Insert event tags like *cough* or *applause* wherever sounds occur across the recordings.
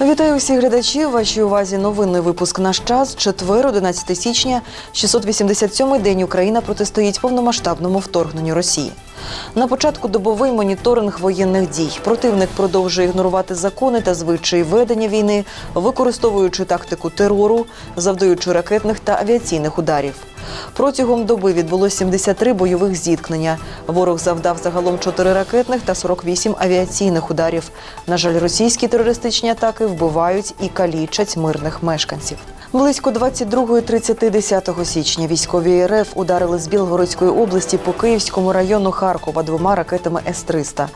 Вітаю усіх глядачів. Вашій увазі новинний випуск наш час. Четвер, 11 січня, 687-й день Україна протистоїть повномасштабному вторгненню Росії. На початку добовий моніторинг воєнних дій. Противник продовжує ігнорувати закони та звичаї ведення війни, використовуючи тактику терору, завдаючи ракетних та авіаційних ударів. Протягом доби відбулося 73 бойових зіткнення. Ворог завдав загалом 4 ракетних та 48 авіаційних ударів. На жаль, російські терористичні атаки вбивають і калічать мирних мешканців. Близько 22.30 10 січня військові РФ ударили з Білгородської області по Київському району Харкова двома ракетами С-300.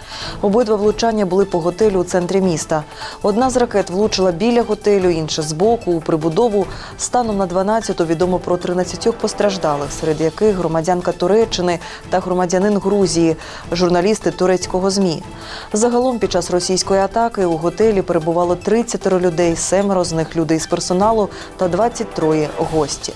Обидва влучання були по готелю у центрі міста. Одна з ракет влучила біля готелю, інша збоку у прибудову. Станом на 12 відомо про 13 постраждалих, серед яких громадянка Туреччини та громадянин Грузії, журналісти турецького змі. Загалом під час російської атаки у готелі перебувало 30 людей, семеро з них людей з персоналу та 23 гості.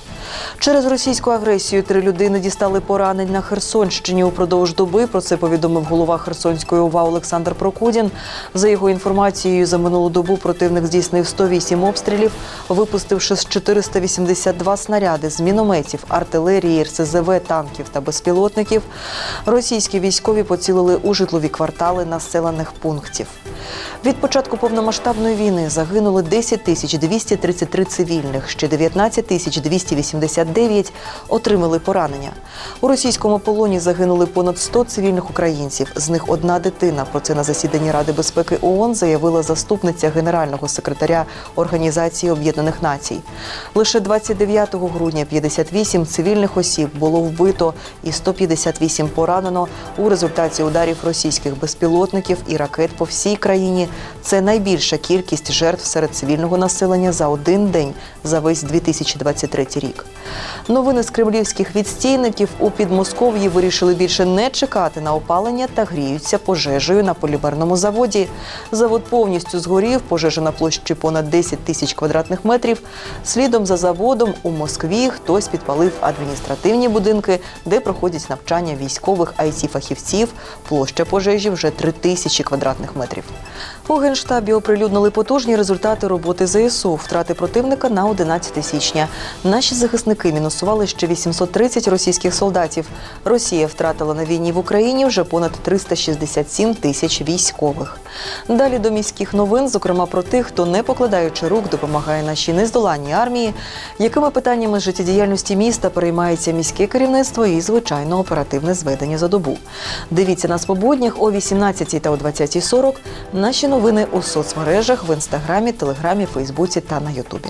Через російську агресію три людини дістали поранень на Херсонщині упродовж доби. Про це повідомив голова Херсонської ОВА Олександр Прокудін. За його інформацією, за минулу добу противник здійснив 108 обстрілів, випустивши з 482 снаряди з мінометів, артилерії, РСЗВ, танків та безпілотників. Російські військові поцілили у житлові квартали населених пунктів. Від початку повномасштабної війни загинули 10 тисяч 233 цивільних, ще 19 тисяч 289 отримали поранення. У російському полоні загинули понад 100 цивільних українців. З них одна дитина. Про це на засіданні Ради безпеки ООН заявила заступниця генерального секретаря Організації Об'єднаних Націй. Лише 29 грудня 58 цивільних осіб було вбито і 158 поранено у результаті ударів російських безпілотників і ракет по всій країні. Це найбільша кількість жертв серед цивільного населення за один день за весь 2023 рік. Новини з кремлівських відстійників у Підмосков'ї вирішили більше не чекати на опалення та гріються пожежею на полімерному заводі. Завод повністю згорів, пожежа на площі понад 10 тисяч квадратних метрів. Слідом за заводом у Москві хтось підпалив адміністративні будинки, де проходять навчання військових it фахівців Площа пожежі вже 3 тисячі квадратних метрів. У генштабі оприлюднили потужні результати роботи ЗСУ. Втрати противника на 11 січня. Наші захисники мінусували ще 830 російських солдатів. Росія втратила на війні в Україні вже понад 367 тисяч військових. Далі до міських новин, зокрема про тих, хто не покладаючи рук, допомагає нашій нездоланній армії, якими питаннями життєдіяльності міста переймається міське керівництво і звичайно оперативне зведення за добу. Дивіться нас по буднях о 18 та о 20.40. Наші новини у соцмережах в інстаграмі, телеграмі, Фейсбуці та на Ютубі.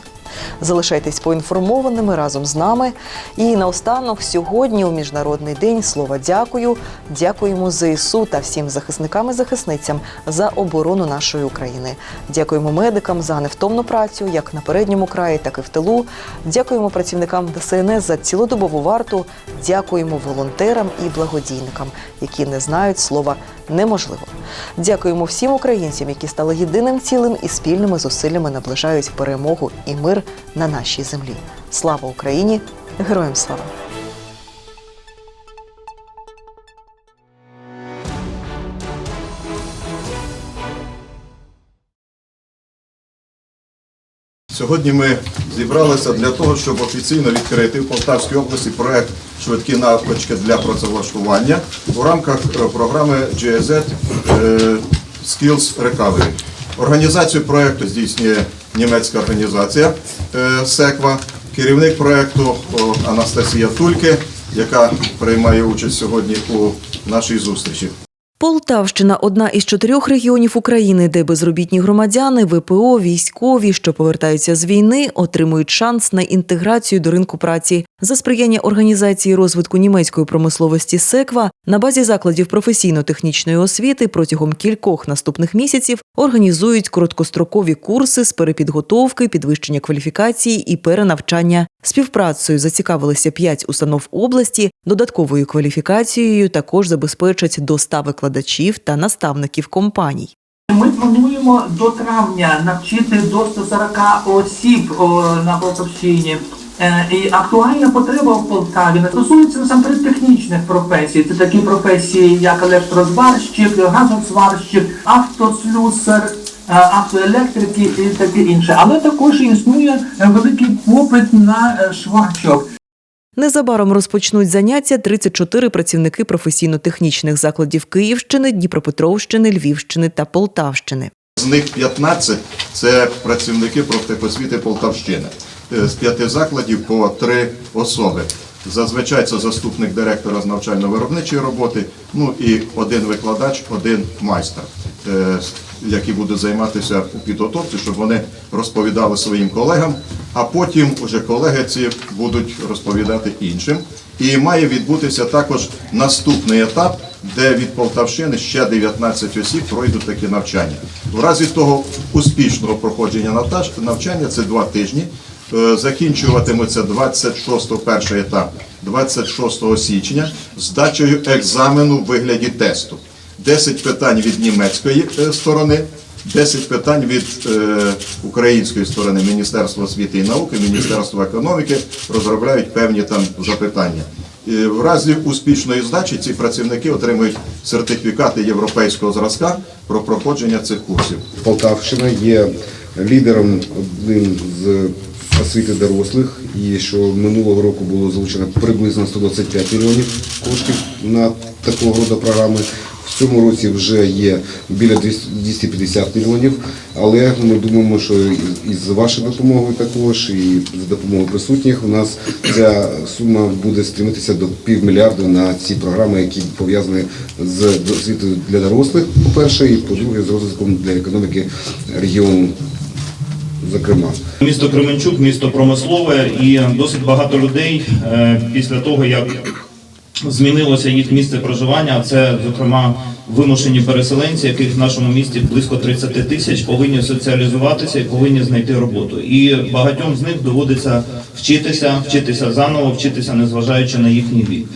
Залишайтесь поінформованими разом з нами. І наостанок сьогодні у міжнародний день слова дякую. Дякуємо ЗСУ та всім захисникам і захисницям за оборону нашої України. Дякуємо медикам за невтомну працю, як на передньому краї, так і в тилу. Дякуємо працівникам ДСНС за цілодобову варту. Дякуємо волонтерам і благодійникам, які не знають слова неможливо. Дякуємо всім українцям, які стали єдиним цілим і спільними зусиллями наближають перемогу і мир на нашій землі. Слава Україні! Героям слава! Сьогодні ми зібралися для того, щоб офіційно відкрити в Полтавській області проект швидкі навички для працевлаштування у рамках е, програми GIZ е, Skills Recovery. Організацію проекту здійснює німецька організація е, СЕКВА, керівник проекту Анастасія Тульке, яка приймає участь сьогодні у нашій зустрічі. Полтавщина одна із чотирьох регіонів України, де безробітні громадяни, ВПО, військові, що повертаються з війни, отримують шанс на інтеграцію до ринку праці. За сприяння організації розвитку німецької промисловості СЕКВА на базі закладів професійно-технічної освіти протягом кількох наступних місяців організують короткострокові курси з перепідготовки, підвищення кваліфікації і перенавчання. Співпрацею зацікавилися п'ять установ області. Додатковою кваліфікацією також забезпечать до 100 викладачів та наставників компаній. Ми плануємо до травня навчити до 140 осіб на Полтавщині. Е, І актуальна потреба в Полтаві не стосується насамперед технічних професій. Це такі професії, як електрозварщик, газозварщик, автослюсар, автоелектрики і таке інше. Але також існує е, великий попит на е, швачок. Незабаром розпочнуть заняття 34 працівники професійно-технічних закладів Київщини, Дніпропетровщини, Львівщини та Полтавщини. З них 15 – це працівники профтехосвіти Полтавщини. Е, З п'яти закладів по три особи. Зазвичай це заступник директора з навчально-виробничої роботи, ну і один викладач, один майстер, е, які будуть займатися у підготовці, щоб вони розповідали своїм колегам, а потім уже колеги ці будуть розповідати іншим. І має відбутися також наступний етап, де від Полтавщини ще 19 осіб пройдуть такі навчання. В разі того успішного проходження навчання це два тижні. Е, Закінчуватиметься 26 перший етап 26 січня з дачею екзамену в вигляді тесту. 10 питань від німецької е, сторони, 10 питань від е, української сторони Міністерства освіти і науки, Міністерства економіки розробляють певні там запитання. В разі успішної здачі ці працівники отримують сертифікати європейського зразка про проходження цих курсів. Полтавщина є лідером одним з освіти дорослих, і що минулого року було залучено приблизно 125 мільйонів коштів на такого роду програми. В цьому році вже є біля 200 250 мільйонів, але ми думаємо, що і з вашою допомогою також, і за допомогою присутніх у нас ця сума буде стремитися до півмільярда на ці програми, які пов'язані з освітою для дорослих, по-перше, і по-друге, з розвитком для економіки регіону, зокрема. Місто Кременчук, місто промислове, і досить багато людей е, після того, як змінилося їх місце проживання, це, зокрема, вимушені переселенці, яких в нашому місті близько 30 тисяч, повинні соціалізуватися і повинні знайти роботу. І багатьом з них доводиться вчитися, вчитися заново, вчитися, незважаючи на їхній вік.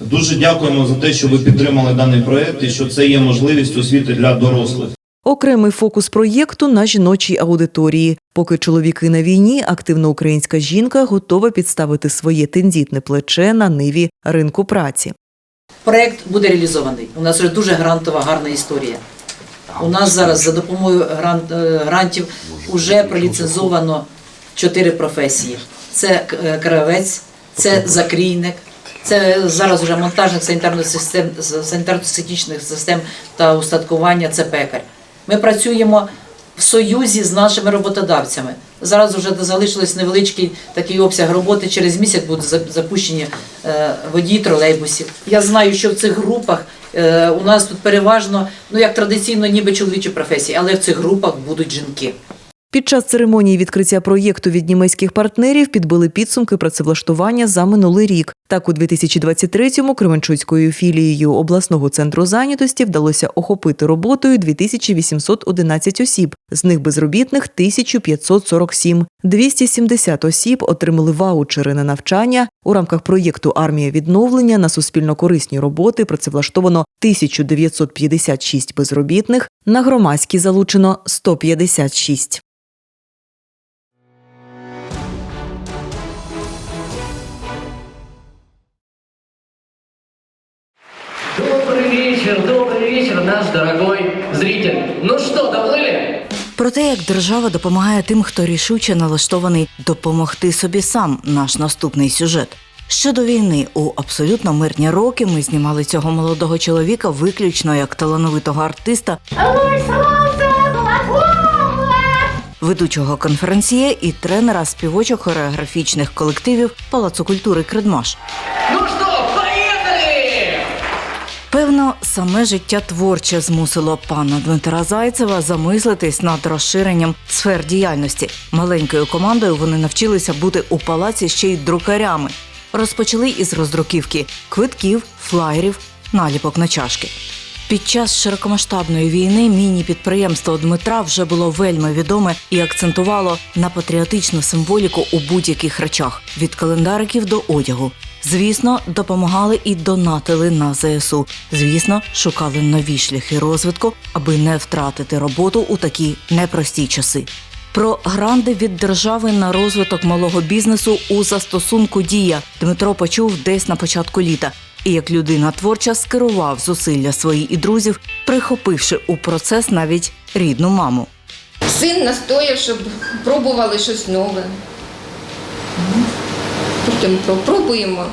Дуже дякуємо за те, що ви підтримали даний проект і що це є можливість освіти для дорослих. Окремий фокус проєкту на жіночій аудиторії. Поки чоловіки на війні, активна українська жінка готова підставити своє тендітне плече на ниві ринку праці. Проект буде реалізований. У нас вже дуже грантова, гарна історія. У нас зараз за допомогою е, грантів вже проліцензовано чотири професії: це е, кравець, це закрійник, це зараз вже монтажник санітарно систем, та устаткування, це пекар. Ми працюємо в союзі з нашими роботодавцями. Зараз вже залишилось невеличкий такий обсяг роботи. Через місяць будуть за- запущені е, водії тролейбусів. Я знаю, що в цих групах е, у нас тут переважно, ну як традиційно, ніби чоловічі професії, але в цих групах будуть жінки. Під час церемонії відкриття проєкту від німецьких партнерів підбили підсумки працевлаштування за минулий рік. Так, у 2023-му Кременчуцькою філією обласного центру зайнятості вдалося охопити роботою 2811 осіб, з них безробітних 1547. 270 осіб отримали ваучери на навчання. У рамках проєкту Армія відновлення на суспільно-корисні роботи працевлаштовано 1956 безробітних, на громадські залучено 156. Добрый вечер, добрый вечер, наш дорогой зритель. Ну что, доплыли? Про те, як держава допомагає тим, хто рішуче налаштований допомогти собі сам, наш наступний сюжет. Ще до війни у абсолютно мирні роки ми знімали цього молодого чоловіка виключно як талановитого артиста, ведучого конференціє і тренера співочок хореографічних колективів Палацу культури Кредмаш. Ну что, поехали! Певно, саме життя творче змусило пана Дмитра Зайцева замислитись над розширенням сфер діяльності. Маленькою командою вони навчилися бути у палаці ще й друкарями. Розпочали із роздруківки квитків, флаєрів, наліпок на чашки. Під час широкомасштабної війни міні-підприємство Дмитра вже було вельми відоме і акцентувало на патріотичну символіку у будь-яких речах від календариків до одягу. Звісно, допомагали і донатили на ЗСУ. Звісно, шукали нові шляхи розвитку, аби не втратити роботу у такі непрості часи. Про гранди від держави на розвиток малого бізнесу у застосунку дія Дмитро почув десь на початку літа. І як людина творча скерував зусилля свої і друзів, прихопивши у процес навіть рідну маму. Син настояв, щоб пробували щось нове. Потім пробуємо,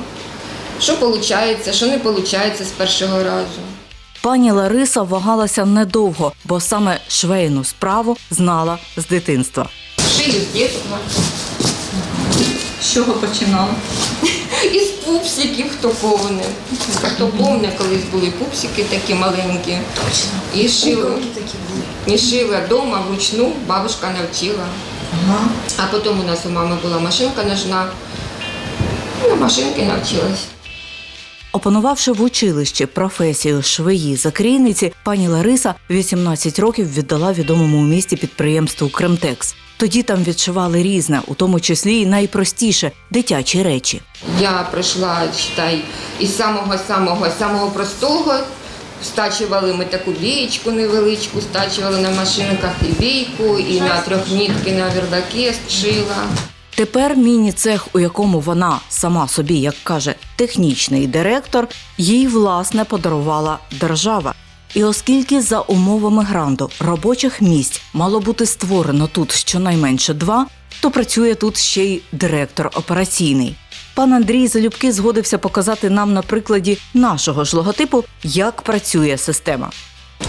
що виходить, що не виходить з першого разу. Пані Лариса вагалася недовго, бо саме швейну справу знала з дитинства. Шию з дитинства. З чого починала? *laughs* Із пупсиків хто повне. Хто повне, колись були пупсики такі маленькі. Точно. І шила. І шила вдома вручну, бабушка навчила. А потім у нас у мами була машинка ножна. На машинки навчилась. Опанувавши в училищі професію швеї закрійниці, пані Лариса 18 років віддала відомому у місті підприємству Кремтекс. Тоді там відшивали різне, у тому числі і найпростіше дитячі речі. Я прийшла, читай, із самого самого самого простого. Стачували ми таку вієчку невеличку, стачували на машинках і війку, і на трьохнітки на вердаки шила. Тепер міні-цех, у якому вона сама собі, як каже, технічний директор, їй власне подарувала держава. І оскільки за умовами гранту робочих місць мало бути створено тут щонайменше два, то працює тут ще й директор операційний. Пан Андрій залюбки згодився показати нам на прикладі нашого ж логотипу, як працює система.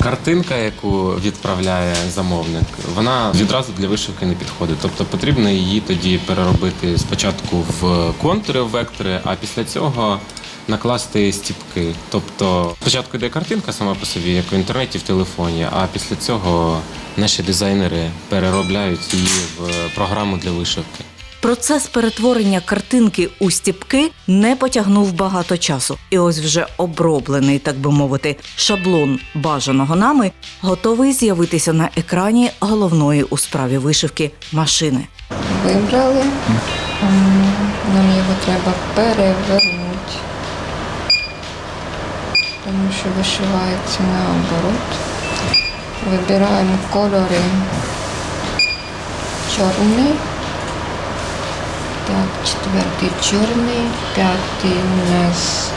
Картинка, яку відправляє замовник, вона відразу для вишивки не підходить. Тобто потрібно її тоді переробити спочатку в контури, в вектори, а після цього накласти стіпки. Тобто спочатку йде картинка сама по собі, як в інтернеті, в телефоні, а після цього наші дизайнери переробляють її в програму для вишивки. Процес перетворення картинки у стіпки не потягнув багато часу, і ось вже оброблений, так би мовити, шаблон бажаного нами готовий з'явитися на екрані головної у справі вишивки машини. Вибрали. Нам його треба перевернути. Тому що вишивається наоборот. Вибираємо кольори. Чорний. Так, четвертий чорний, п'ятий у нас.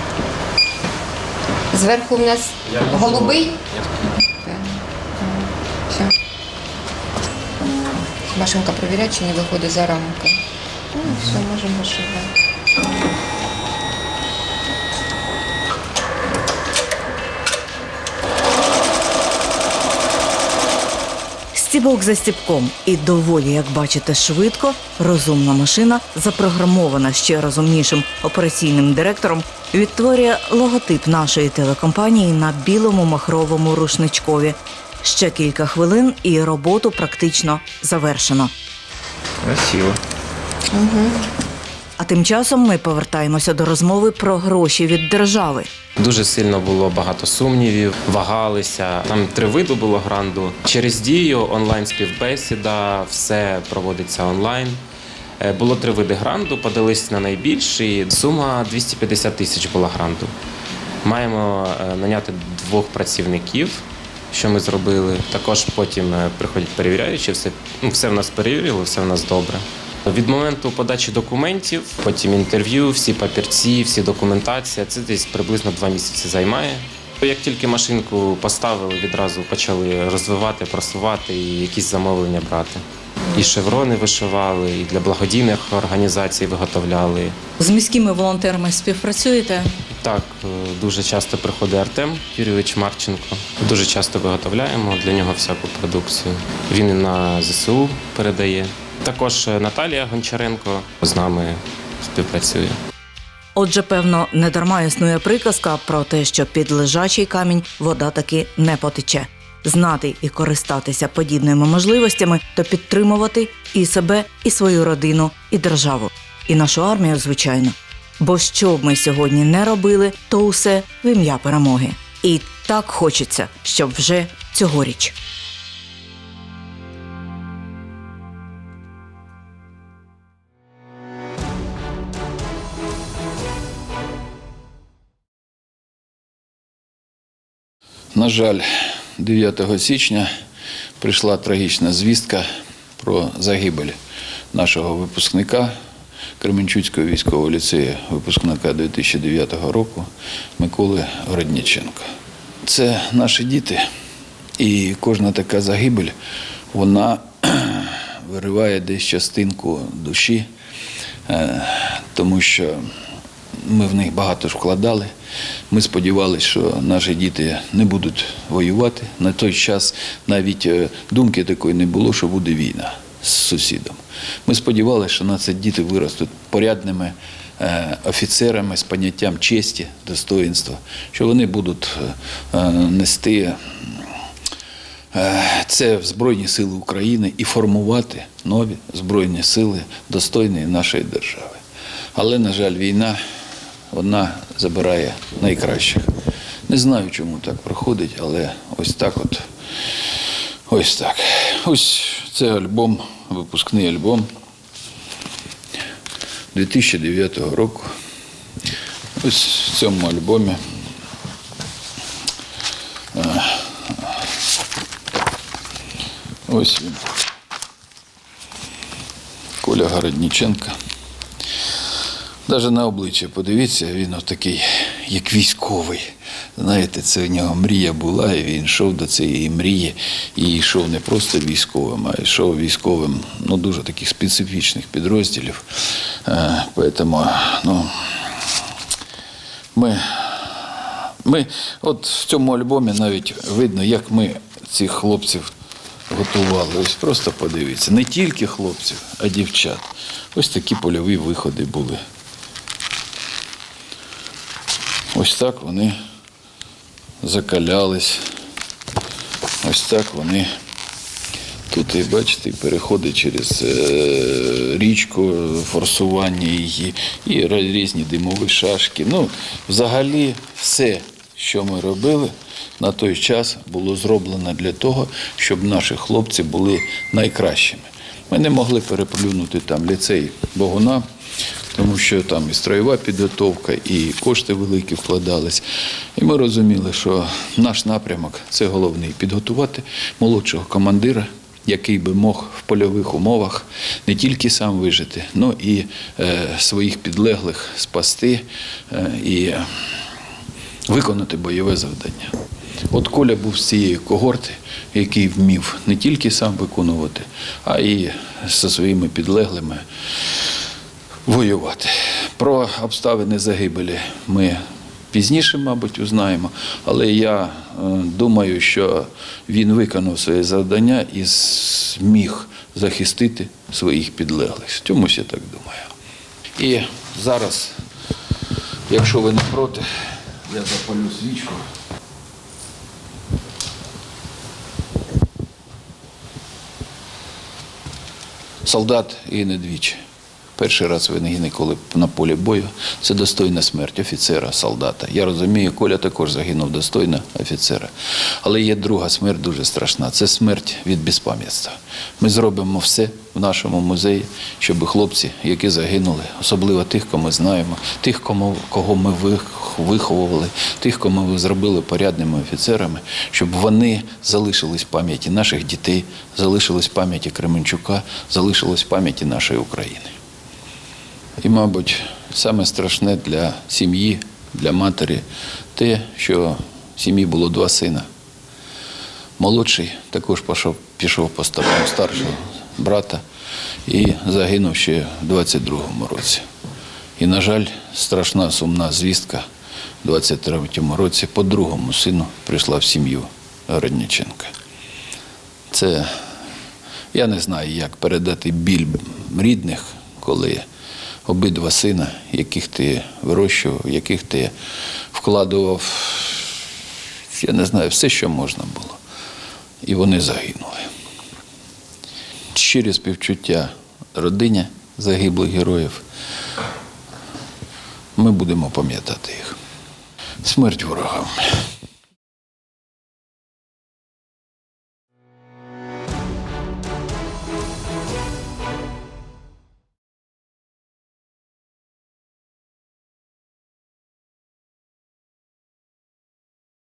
Зверху у нас голубий. Все. Машинка перевіряє, чи не виходить за рамку. Ну, все, можемо вишивати. Стібок за стібком, і доволі, як бачите, швидко розумна машина, запрограмована ще розумнішим операційним директором, відтворює логотип нашої телекомпанії на білому махровому рушничкові. Ще кілька хвилин, і роботу практично завершено. Красиво. А тим часом ми повертаємося до розмови про гроші від держави. Дуже сильно було багато сумнівів, вагалися. Там три види було гранду. Через дію, онлайн співбесіда, все проводиться онлайн. Е, Було три види гранду, подались на найбільший. Сума 250 тисяч була гранду. Маємо е, наняти двох працівників, що ми зробили. Також потім е, приходять перевіряючі, все, ну, все в нас перевірили, все в нас добре. Від моменту подачі документів, потім інтерв'ю, всі папірці, всі документація. Це десь приблизно два місяці займає. Як тільки машинку поставили, відразу почали розвивати, просувати і якісь замовлення брати. І шеврони вишивали, і для благодійних організацій виготовляли. З міськими волонтерами співпрацюєте? Так, е, дуже часто приходить Артем Юрійович Марченко. Дуже часто виготовляємо для нього всяку продукцію. Він і на ЗСУ передає. Також е, Наталія Гончаренко з нами співпрацює. Отже, певно, недарма існує приказка про те, що під лежачий камінь вода таки не потече. Знати і користатися подібними можливостями, то підтримувати і себе, і свою родину, і державу, і нашу армію, звичайно. Бо що б ми сьогодні не робили, то усе в ім'я перемоги. І так хочеться, щоб вже цьогоріч. На жаль, 9 січня прийшла трагічна звістка про загибель нашого випускника Кременчуцького військового ліцею, випускника 2009 року Миколи Городніченка. Це наші діти, і кожна така загибель, вона *clears throat* вириває десь частинку душі, е, тому що ми в них багато ж вкладали. Ми сподівалися, що наші діти не будуть воювати. На той час навіть е, думки такої не було, що буде війна з сусідом. Ми сподівалися, що наші діти виростуть порядними е, офіцерами з поняттям честі, достоїнства, що вони будуть е, нести це в Збройні Сили України і формувати нові Збройні Сили достойні нашої держави. Але, на жаль, війна вона забирає найкращих. Не знаю, чому так проходить, але ось так от. Ось так. Ось це альбом, випускний альбом 2009 року. Ось в цьому альбомі е, Ось він. Коля Городніченко. Навіть на обличчя подивіться, він такий, як військовий. Знаєте, це в нього мрія була, і він йшов до цієї мрії і йшов не просто військовим, а йшов військовим ну, дуже таких специфічних підрозділів. Е, Поэтому, ну, ми ми, от в цьому альбомі навіть видно, як ми цих хлопців готували. Ось просто подивіться. Не тільки хлопців, а дівчат. Ось такі польові виходи були. Ось так вони закалялись. Ось так вони тут, і бачите, переходи через е, річку, форсування її, і різні димові шашки. Ну, взагалі, все, що ми робили на той час, було зроблено для того, щоб наші хлопці були найкращими. Ми не могли переплюнути там ліцей Богуна, тому що там і строєва підготовка, і кошти великі вкладались. І ми розуміли, що наш напрямок це головний підготувати молодшого командира, який би мог в польових умовах не тільки сам вижити, але і е, своїх підлеглих спасти е, і виконати бойове завдання. От Коля був з цієї когорти, який вмів не тільки сам виконувати, а й зі своїми підлеглими воювати. Про обставини загибелі ми пізніше, мабуть, узнаємо, але я е, думаю, що він виконав своє завдання і зміг захистити своїх підлеглих. Чомусь я так думаю. І зараз, якщо ви не проти, я запалю свічку. Солдат і не двічі. Перший раз він коли на полі бою. Це достойна смерть офіцера, солдата. Я розумію, Коля також загинув достойно офіцера. Але є друга смерть дуже страшна. Це смерть від безпам'ятства. Ми зробимо все в нашому музеї, щоб хлопці, які загинули, особливо тих, кого ми знаємо, тих, кому, кого ми виховували, тих, кого ми зробили порядними офіцерами, щоб вони залишились в пам'яті наших дітей, залишились в пам'яті Кременчука, залишились в пам'яті нашої України. І, мабуть, саме страшне для сім'ї, для матері те, що в сім'ї було два сина. Молодший також пішов, пішов по стопам старшого брата і загинув ще в 22-му році. І, на жаль, страшна сумна звістка в 23-му році по другому сину прийшла в сім'ю Городніченка. Це я не знаю, як передати біль рідних, коли обидва сина, яких ти вирощував, яких ти вкладував, я не знаю, все, що можна було. І вони загинули. Щирі співчуття родині загиблих героїв. Ми будемо пам'ятати їх. Смерть ворогам.